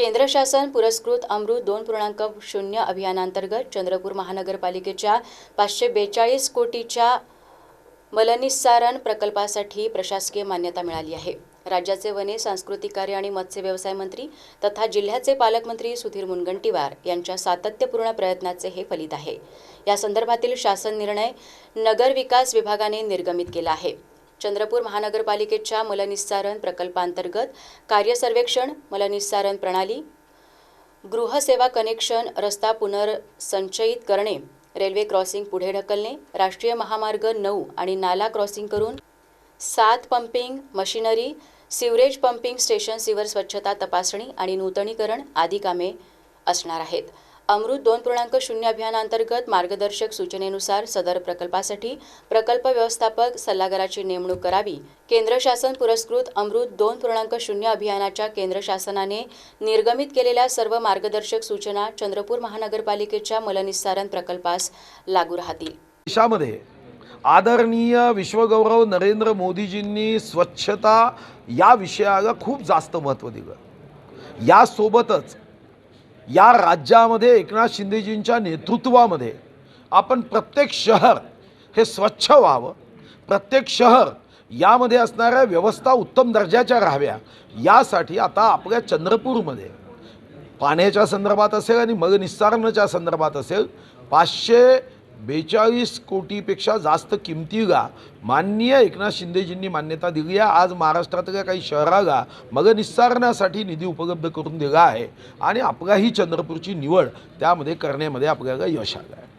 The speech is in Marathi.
केंद्र शासन पुरस्कृत अमृत दोन पूर्णांक शून्य अभियानांतर्गत चंद्रपूर महानगरपालिकेच्या पाचशे बेचाळीस कोटीच्या मलनिस्सारण प्रकल्पासाठी प्रशासकीय मान्यता मिळाली आहे. राज्याचे वने सांस्कृतिक कार्य आणि मत्स्य व्यवसाय मंत्री तथा जिल्ह्याचे पालकमंत्री सुधीर मुनगंटीवार यांच्या सातत्यपूर्ण प्रयत्नाचे हे फलित आहे. या संदर्भातील शासन निर्णय नगर विकास विभागाने निर्गमित केला आहे. चंद्रपूर महानगरपालिकेच्या मलनिस्सारण प्रकल्पांतर्गत कार्यसर्वेक्षण मलनिस्सारण प्रणाली गृहसेवा कनेक्शन रस्ता पुनर्संचयित करणे रेल्वे क्रॉसिंग पुढे ढकलणे राष्ट्रीय महामार्ग नऊ आणि नाला क्रॉसिंग करून सात pumping machinery sewerage pumping station sewer स्वच्छता तपासणी आणि नूतनीकरण आदी कामे असणार आहेत. अमृत दोन पूर्णांक शून्य अभियानांतर्गत मार्गदर्शक सूचनेनुसार सदर प्रकल्पासाठी प्रकल्प व्यवस्थापक सल्लागाराची नेमणूक करावी. केंद्र शासन पुरस्कृत अमृत दोन पूर्णांक शून्य अभियानाच्या केंद्र शासनाने निर्गमित केलेल्या सर्व मार्गदर्शक सूचना चंद्रपूर महानगरपालिकेच्या मलनिस्सारण प्रकल्पास लागू राहतील. देशामध्ये आदरणीय विश्वगौरव नरेंद्र मोदीजींनी स्वच्छता या विषयाला खूप जास्त महत्त्व दिलं. यासोबतच या राज्यामध्ये एकनाथ शिंदेजींच्या नेतृत्वामध्ये आपण प्रत्येक शहर हे स्वच्छ व्हावं. प्रत्येक शहर यामध्ये असणाऱ्या व्यवस्था उत्तम दर्जाच्या राहाव्या. यासाठी आता आपल्या चंद्रपूरमध्ये पाण्याच्या संदर्भात असेल आणि मग निस्सारणाच्या संदर्भात असेल पाचशे बेचाळीस कोटीपेक्षा जास्त किमतीला माननीय एकनाथ शिंदेजींनी मान्यता दिली आहे. आज महाराष्ट्रातल्या काही शहराला मग निस्सारण्यासाठी निधी उपलब्ध करून दिला आहे. आणि आपल्याही चंद्रपूरची निवड त्यामध्ये करण्यामध्ये आपल्याला यश आलं आहे